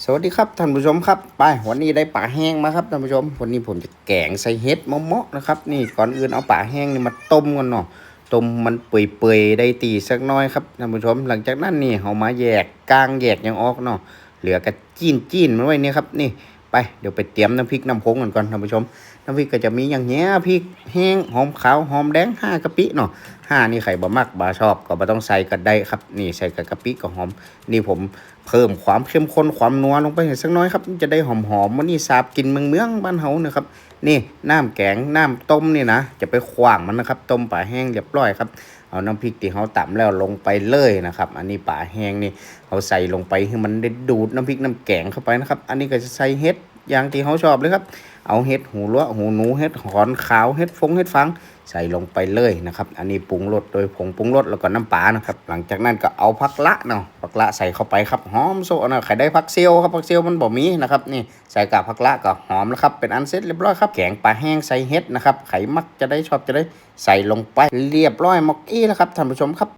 สวัสดีครับท่านผู้ชมครับไปวันนี้ได้ป่าแห้งมาครับท่านผู้ชม วันนี้ผมจะแกงใส่เห็ดมะเมาะนะครับ นี่ก่อนอื่นเอาป่าแห้งนี่มาต้มกันเนาะต้มมันเปื่อยๆได้ตีสักน้อยครับท่านผู้ชม หลังจากนั้นนี่เอามาแยกกลางแยกยังออกเนาะเหลือกระจีนจีนมันไว้นี่ครับนี่ไปเดี๋ยวไปเตรียมน้ำพริกน้ำพงกันก่อนท่านผู้ชม น้ำพริกก็จะมีอย่างเงี้ยพริกแห้งหอมขาวหอมแดงห้ากะปิเนาะ ห้านี่ไข่บะมักบาชอบก็บ่ต้องใส่ก็ได้ครับ นี่ใส่กับกะปิก็หอม นี่ผมเพิ่มความเข้มข้นความนัวลงไปสักน้อยครับ จะได้หอมๆมันนี่สาบกินเมืองเมืองบ้านเฮานะครับนี่น้ำแกงน้ำต้มนี่นะจะไปขว้างมันนะครับ ต้มป่าแห้งเรียบร้อยครับเอาน้ำพริกที่เขาตำแล้วลงไปเลยนะครับ อันนี้ป่าแห้งนี่เขาใส่ลงไปให้มันได้ดูดน้ำพริกน้ำแกงเข้าไปนะครับ อันนี้ก็จะใส่เห็ด อย่างที่เขาชอบเลยครับ เอาเห็ดหูลวหูหนูเห็ดหอนขาวเห็ดฟงเห็ดฟังใส่ลงไปเลยนะครับ อันนี้ปรุงรสโดยผงปรุงรสแล้วก็น้ำปลานะครับ หลังจากนั้นก็เอาผักละเนาะผักละใส่เข้าไปครับหอมโซนะใครได้ผักเซียวครับผักเซียวมันบ่มีนะครับนี่ใส่กับผักละก็หอมแล้วครับเป็นอันเสร็จเรียบร้อยครับแกงปลาแห้งใส่เห็ดนะครับใครมักจะได้ชอบจะได้ใส่ลงไปเรียบร้อยหมกอี้แล้วครับท่านผู้ชมครับ